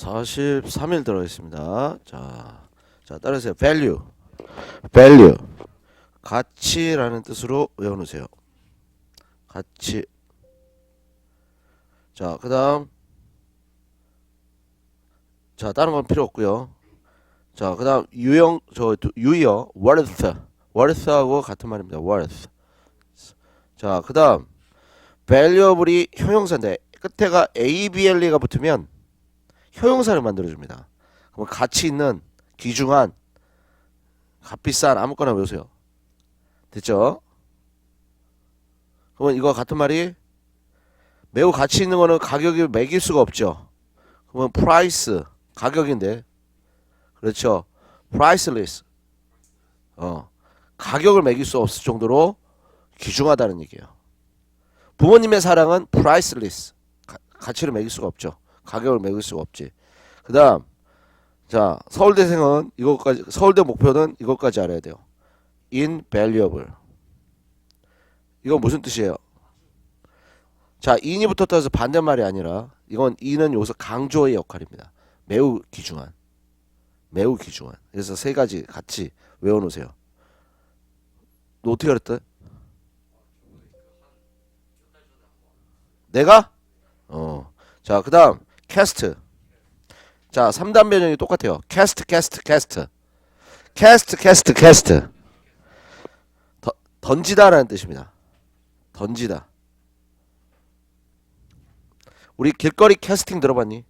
43일 들어 있습니다. 자, 자 따르세요. value, value, 가치라는 뜻으로 외워놓으세요. 가치. 자, 그다음, 자 다른 건 필요 없고요. 자, 그다음 유형 저 두- 유의어 worth, worth하고 같은 말입니다. worth. 자, 그다음 valuable이 형용사인데 끝에가 abl가 붙으면 효용사를 만들어줍니다. 그럼 가치 있는, 귀중한, 값비싼 아무거나 외우세요. 됐죠? 그러면 이거 같은 말이 매우 가치 있는 거는 가격이 매길 수가 없죠. 그러면 price 가격인데 그렇죠. priceless 어 가격을 매길 수 없을 정도로 귀중하다는 얘기예요. 부모님의 사랑은 priceless 가, 가치를 매길 수가 없죠. 가격을 매길 수가 없지. 그 다음 자 서울대생은 이것까지 서울대 목표는 이것까지 알아야 돼요. invaluable 이건 무슨 뜻이에요? 자 in이 붙었다 해서 반대말이 아니라 이건 in은 여기서 강조의 역할입니다. 매우 귀중한 매우 귀중한 그래서 세 가지 같이 외워놓으세요. 너 어떻게 알았대? 내가? 어. 자, 그 다음, 캐스트. 자, 3단 변형이 똑같아요. 캐스트, 캐스트, 캐스트. 캐스트, 캐스트, 캐스트. 더, 던지다 라는 뜻입니다. 던지다. 우리 길거리 캐스팅 들어봤니?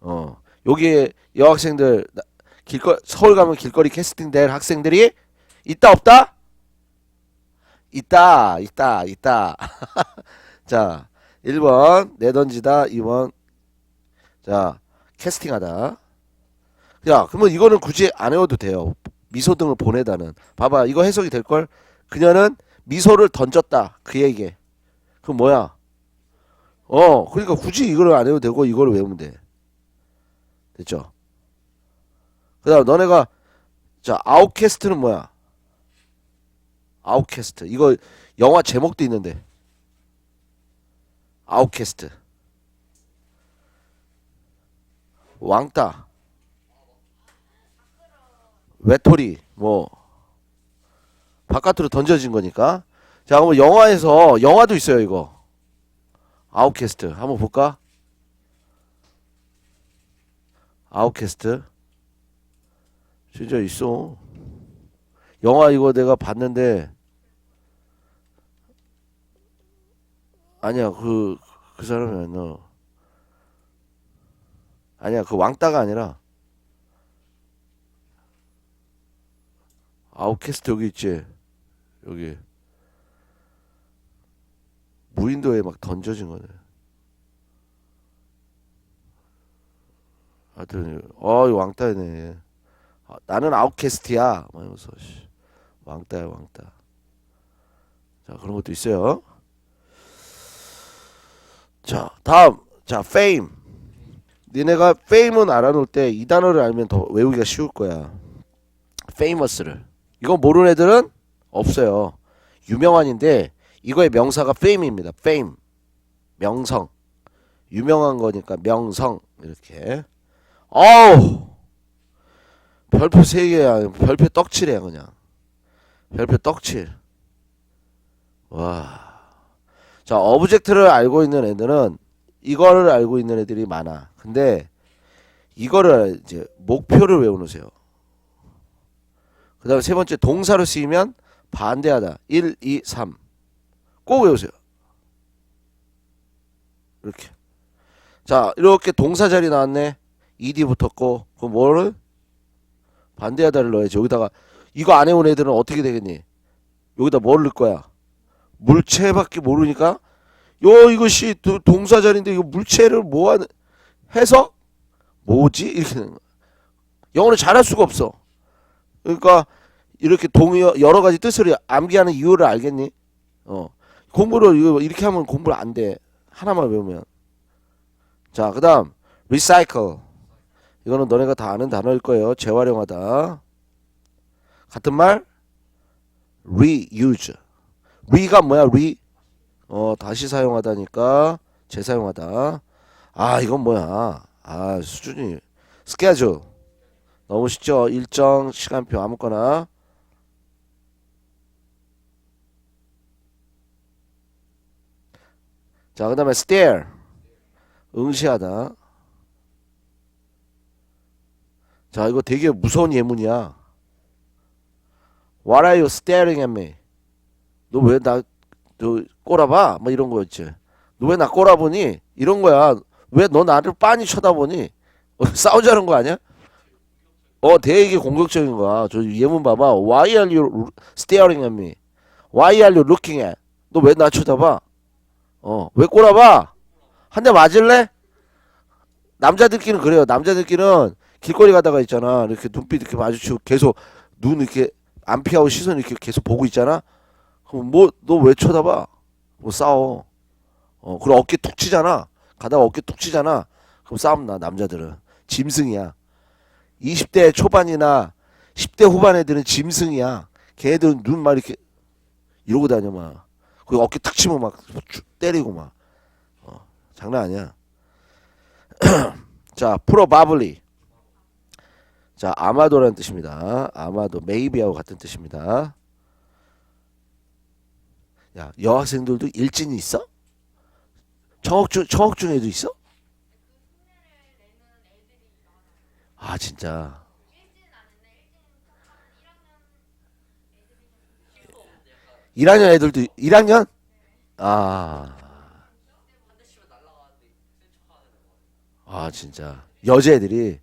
어. 여기에 여학생들, 나- 길거, 서울 가면 길거리 캐스팅 될 학생들이 있다, 없다? 있다, 있다, 있다. 자, 1번 내던지다 2번 자 캐스팅하다. 야 그러면 이거는 굳이 안 외워도 돼요. 미소 등을 보내다는. 봐봐 이거 해석이 될걸? 그녀는 미소를 던졌다 그 얘기 그럼 뭐야? 어 그러니까 굳이 이거를 안 외워도 되고 이거를 외우면 돼. 됐죠? 그 다음 너네가 자 아웃캐스트는 뭐야? 아웃캐스트. 이거 영화 제목도 있는데. 아웃캐스트 왕따 외톨이 뭐 바깥으로 던져진 거니까. 자 그럼 영화에서 영화도 있어요 이거. 아웃캐스트. 한번 볼까? 아웃캐스트? 진짜 있어. 영화 이거 내가 봤는데 아니야 그 그 사람이 아니야 아니야 그 왕따가 아니라 아웃캐스트 여기 있지? 여기. 무인도에 막 던져진 거네. 하여튼 어 이거 왕따네. 아, 나는 아웃캐스트야. 막 이러면서 씨, 왕따야 왕따. 자 그런 것도 있어요. 자, 다음. 자, fame. 니네가 fame은 알아놓을 때 이 단어를 알면 더 외우기가 쉬울 거야. famous를. 이거 모르는 애들은 없어요. 유명한인데 이거의 명사가 fame입니다. fame. 명성. 유명한 거니까 명성 이렇게. 어우. 별표 세 개야. 별표 떡칠이야 그냥. 별표 떡칠. 와. 자, 어브젝트를 알고 있는 애들은 이거를 알고 있는 애들이 많아. 근데 이거를 이제 목표를 외워놓으세요. 그 다음에 세 번째 동사로 쓰이면 반대하다. 1, 2, 3. 꼭 외우세요. 이렇게. 자, 이렇게 동사 자리 나왔네. ed 붙었고, 그럼 뭐를? 반대하다를 넣어야지. 여기다가, 이거 안 해온 애들은 어떻게 되겠니? 여기다 뭘 넣을 거야? 물체밖에 모르니까 요 이것이 도- 동사 자리인데 이거 물체를 뭐하는 해석 뭐지 이렇게 되는. 영어를 잘할 수가 없어. 그러니까 이렇게 동의 여러 가지 뜻을 암기하는 이유를 알겠니? 어 공부를 이렇게 하면 공부를 안 돼. 하나만 외우면. 자 그다음 recycle 이거는 너네가 다 아는 단어일 거예요. 재활용하다. 같은 말 reuse re가 뭐야 re 어 다시 사용하다니까 재사용하다. 아 이건 뭐야? 아 수준이 스케줄. 너무 쉽죠? 일정 시간표 아무거나. 자 그 다음에 stare. 응시하다. 자 이거 되게 무서운 예문이야. What are you staring at me? 너 왜 나 저 꼬라봐 뭐 이런 거였지 너 왜 나 꼬라보니 이런 거야 왜 너 나를 빤히 쳐다보니 어, 싸우자는 거 아니야? 어 되게 공격적인 거야 저 예문 봐봐 Why are you staring at me? Why are you looking at? 너 왜 나 쳐다봐? 어 왜 꼬라봐? 한 대 맞을래? 남자들끼리는 그래요 남자들끼리는 길거리 가다가 있잖아 이렇게 눈빛 이렇게 마주치고 계속 눈 이렇게 안 피하고 시선 이렇게 계속 보고 있잖아 그럼 뭐 너 왜 쳐다봐? 뭐 싸워. 어 그리고 어깨 툭 치잖아. 가다가 어깨 툭 치잖아. 그럼 싸움 나 남자들은. 짐승이야. 20대 초반이나 10대 후반 애들은 짐승이야. 걔네들은 눈 막 이렇게 이러고 다녀 막. 그리고 어깨 탁 치면 막쭉 때리고 막. 어, 장난 아니야. 자 프로바블리. 자 아마도라는 뜻입니다. 아마도 메이비하고 같은 뜻입니다 야 여학생들도 일진이 있어? 청학중 청학중에도 있어? 아 진짜 1학년 애들도 1학년? 아. 아 진짜 여자애들이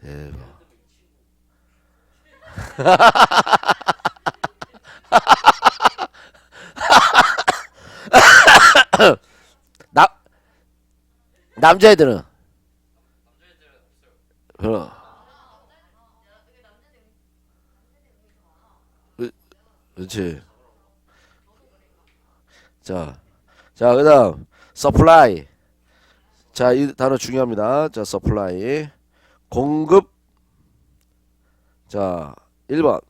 대박. 나 남자애들은 그럼 그렇지. 자, 자, 그다음 supply. 자, 이 단어 중요합니다. 자, supply. 공급. 자, 1번.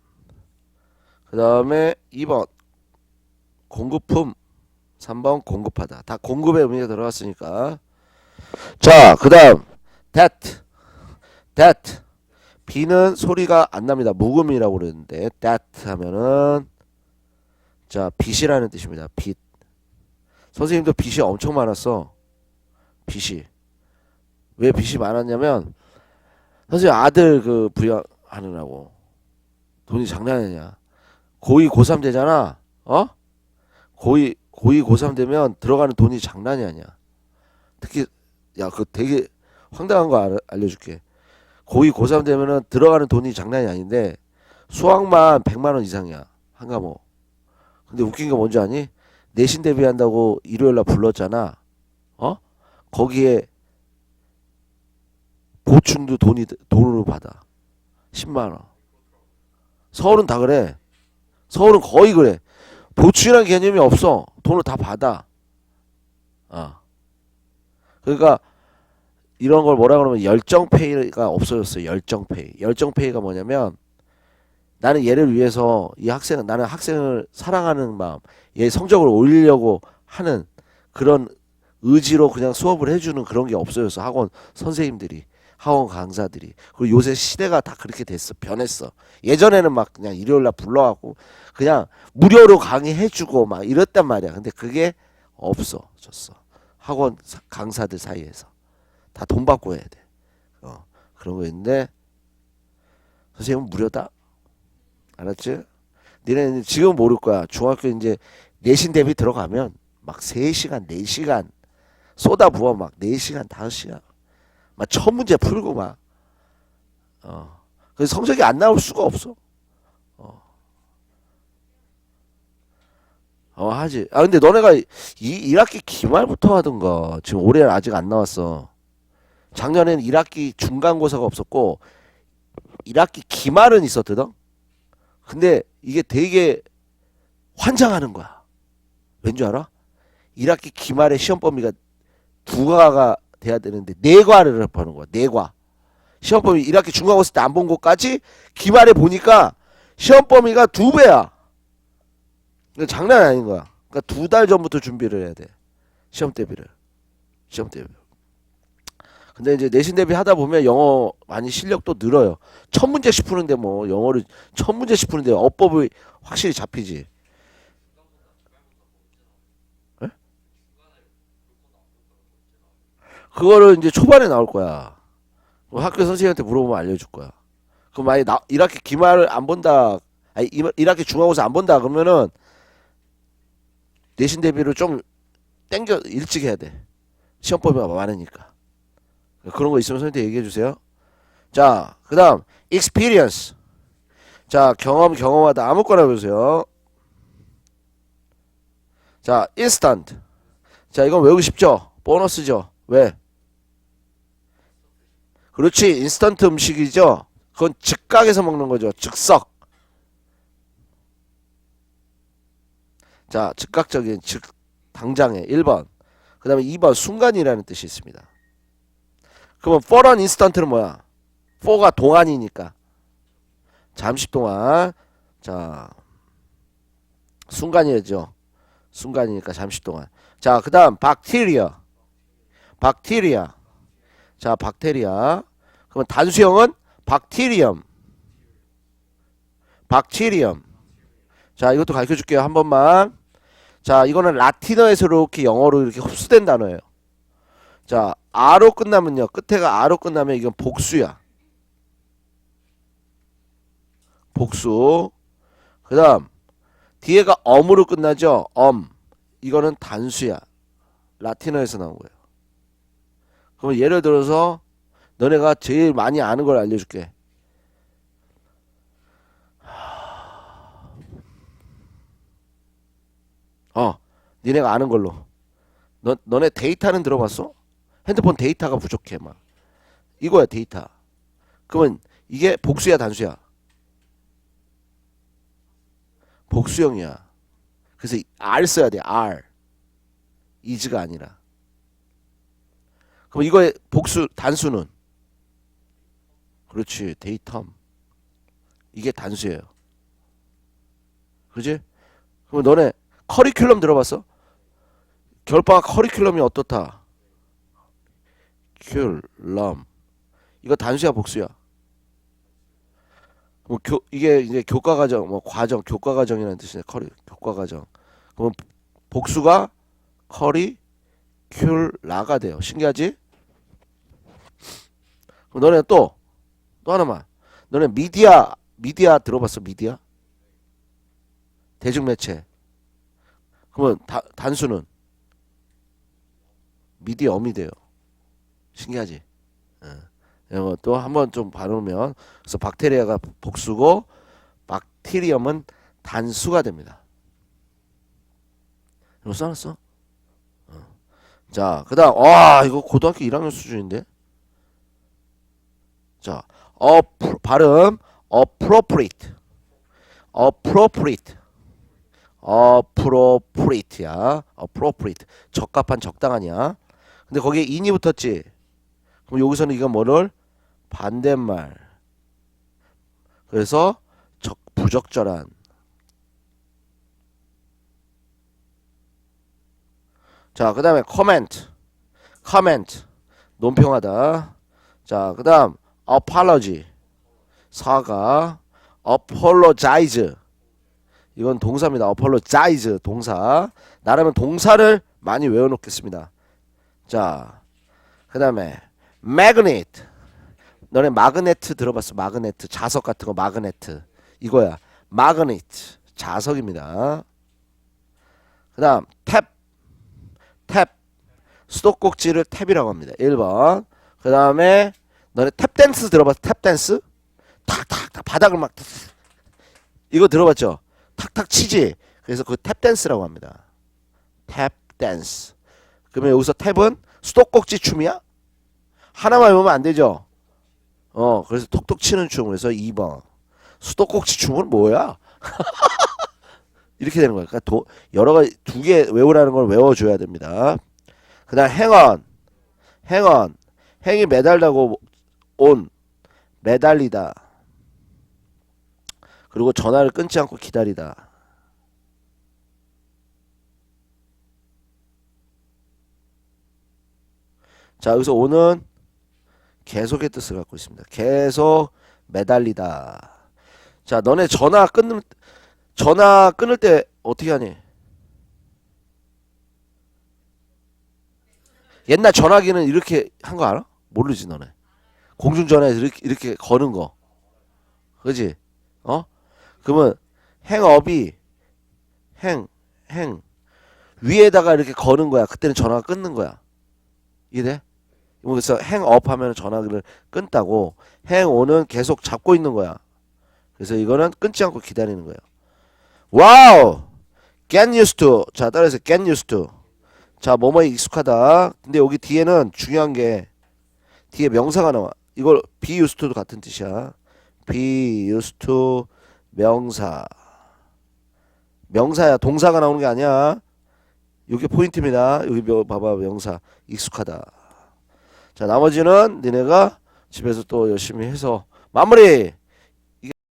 그 다음에 2번. 공급품. 3번 공급하다. 다 공급의 의미가 들어갔으니까. 자, 그다음 that. that. 비는 소리가 안 납니다. 묵음이라고 그러는데 that 하면은 자 빛이라는 뜻입니다. 빛. 선생님도 빛이 엄청 많았어. 빛이. 왜 빛이 많았냐면 선생님 아들 그 부양하느라고 돈이 장난 아니야. 고2 고3 되잖아. 어? 고2 고2 고3 되면 들어가는 돈이 장난이 아니야. 특히 야 그 되게 황당한 거 알, 알려줄게. 고2 고3 되면은 들어가는 돈이 장난이 아닌데 수학만 100만 원 이상이야. 한 과목. 근데 웃긴 게 뭔지 아니? 내신 대비한다고 일요일 날 불렀잖아. 어? 거기에 보충도 돈이 돈으로 받아. 10만 원. 서울은 다 그래. 서울은 거의 그래. 보충이라는 개념이 없어. 돈을 다 받아. 어. 그러니까 이런 걸 뭐라 그러면 열정페이가 없어졌어요. 열정페이. 열정페이가 뭐냐면 나는 얘를 위해서 이 학생 나는 학생을 사랑하는 마음, 얘 성적을 올리려고 하는 그런 의지로 그냥 수업을 해주는 그런 게 없어졌어. 학원 선생님들이, 학원 강사들이. 그리고 요새 시대가 다 그렇게 됐어. 변했어. 예전에는 막 그냥 일요일 날 불러갖고 그냥 무료로 강의해주고 막 이랬단 말이야. 근데 그게 없어졌어. 학원 사- 강사들 사이에서. 다 돈 받고 해야 돼. 어, 그런 거 있는데 선생님은 무료다. 알았지? 니네 지금 모를 거야. 중학교 이제 내신 대비 들어가면 막 3시간, 4시간 쏟아부어 막 4시간, 5시간 막첫 문제 풀고 막 어. 그래서 성적이 안 나올 수가 없어. 어. 어 하지. 아 근데 너네가 이 1학기 기말부터 하던가. 지금 올해 아직 안 나왔어. 작년에는 1학기 중간고사가 없었고 1학기 기말은 있었거든. 근데 이게 되게 환장하는 거야. 왠 줄 알아? 1학기 기말에 시험 범위가 두 과가 돼야 되는데 네 과를 하는 거야. 네 과. 시험 범위 1학기 중간고사 때 안 본 것까지 기말에 보니까 시험 범위가 두 배야. 장난 아닌 거야. 그러니까 두 달 전부터 준비를 해야 돼. 시험 대비를. 시험 대비. 근데 이제 내신 대비 하다 보면 영어 많이 실력도 늘어요. 천 문제씩 푸는데 뭐 영어를 천 문제씩 푸는데 어법이 확실히 잡히지. 그거를 이제 초반에 나올 거야. 학교 선생님한테 물어보면 알려줄 거야. 그럼 만약 나 1학기 기말을 안 본다, 아니 1학기 중간고사 안 본다 그러면은 내신 대비를 좀 땡겨 일찍 해야 돼. 시험법이 많으니까. 그런 거 있으면 선생님한테 얘기해 주세요. 자, 그 다음, experience. 자, 경험, 경험하다. 아무거나 보세요. 자, instant. 자, 이건 외우기 쉽죠? 보너스죠? 왜? 그렇지, 인스턴트 음식이죠? 그건 즉각에서 먹는 거죠. 즉석. 자, 즉각적인, 즉, 당장에. 1번. 그 다음에 2번, 순간이라는 뜻이 있습니다. 그러면 for an instant는 뭐야? for가 동안이니까. 잠시 동안. 자, 순간이죠. 순간이니까 잠시 동안. 자, 그 다음, bacteria. Bacteria. 자, 박테리아. 그러면 단수형은 bacterium. bacterium. 자, 이것도 가르쳐 줄게요. 한 번만. 자, 이거는 라틴어에서 이렇게 영어로 이렇게 흡수된 단어예요. 자, 아로 끝나면요. 끝에가 아로 끝나면 이건 복수야. 복수. 그 다음, 뒤에가 엄으로 끝나죠. 엄. 이거는 단수야. 라틴어에서 나온 거예요. 그럼 예를 들어서 너네가 제일 많이 아는 걸 알려줄게. 어, 니네가 아는 걸로. 너, 너네 데이터는 들어봤어? 핸드폰 데이터가 부족해, 막. 이거야, 데이터. 그러면 이게 복수야, 단수야? 복수형이야. 그래서 R 써야 돼, R. is가 아니라. 그럼 이거의 복수, 단수는? 그렇지, 데이터. 이게 단수예요. 그지? 그럼 너네 커리큘럼 들어봤어? 결방학 커리큘럼이 어떻다? 큘럼. 이거 단수야 복수야? 뭐 교, 이게 이제 교과 과정, 뭐 과정, 교과 과정이라는 뜻이네. 커리 교과 과정. 그러면 복수가 커리 큘라가 돼요. 신기하지? 그럼 너네 또, 또 하나만. 너네 미디어, 미디어 들어봤어? 미디어? 대중매체. 그러면 다, 단수는 미디엄이 돼요. 신기하지? 이거 또 한번 좀 봐놓으면 그래서 박테리아가 복수고 박테리엄은 단수가 됩니다. 이거 써놨어? 어. 자, 그 다음 와 이거 고등학교 1학년 수준인데. 자, 어 발음 appropriate, appropriate, appropriate야, appropriate 적합한 적당하냐. 근데 거기에 in이 붙었지. 그럼 여기서는 이건 뭐를 반대말. 그래서 적, 부적절한. 자, 그 다음에 comment, comment, 논평하다. 자, 그 다음 apology, 사과, apologize. 이건 동사입니다. apologize, 동사. 나라면 동사를 많이 외워놓겠습니다. 자, 그 다음에 magnet. 너네 마그네트 들어봤어? 마그네트 자석 같은 거 마그네트 이거야. 마그네트 자석입니다. 그 다음 탭. 탭. 수도꼭지를 탭이라고 합니다. 1번. 그 다음에 너네 탭 댄스 들어봤어? 탭 댄스? 탁탁탁 바닥을 막 이거 들어봤죠? 탁탁 치지. 그래서 그 탭 댄스라고 합니다. 탭 댄스. 그러면 여기서 탭은 수도꼭지 춤이야? 하나만 외우면 안 되죠. 어, 그래서 톡톡 치는 춤. 그래서 2번. 수도꼭지 춤은 뭐야? 이렇게 되는 거야. 그러니까 도, 여러 가지 두 개 외우라는 걸 외워줘야 됩니다. 그다음 행언, 행언, 행이 매달다고 온, 매달리다. 그리고 전화를 끊지 않고 기다리다. 자, 여기서 오는 계속의 뜻을 갖고 있습니다. 계속 매달리다. 자, 너네 전화 끊는 전화 끊을 때 어떻게 하니? 옛날 전화기는 이렇게 한 거 알아? 모르지 너네. 공중전화에서 이렇게 이렇게 거는 거. 그지? 어? 그러면 행업이 행, 행 위에다가 이렇게 거는 거야. 그때는 전화가 끊는 거야. 이해돼? 그래서 행업 하면 전화기를 끊다고 행오는 계속 잡고 있는 거야. 그래서 이거는 끊지 않고 기다리는 거예요. 와우! get used to. 자, 따라서 get used to. 자, 뭐뭐에 익숙하다. 근데 여기 뒤에는 중요한 게 뒤에 명사가 나와. 이걸 be used to도 같은 뜻이야. be used to 명사. 명사야. 동사가 나오는 게 아니야. 이게 포인트입니다. 여기 명- 봐봐 명사 익숙하다. 자 나머지는 니네가 집에서 또 열심히 해서 마무리.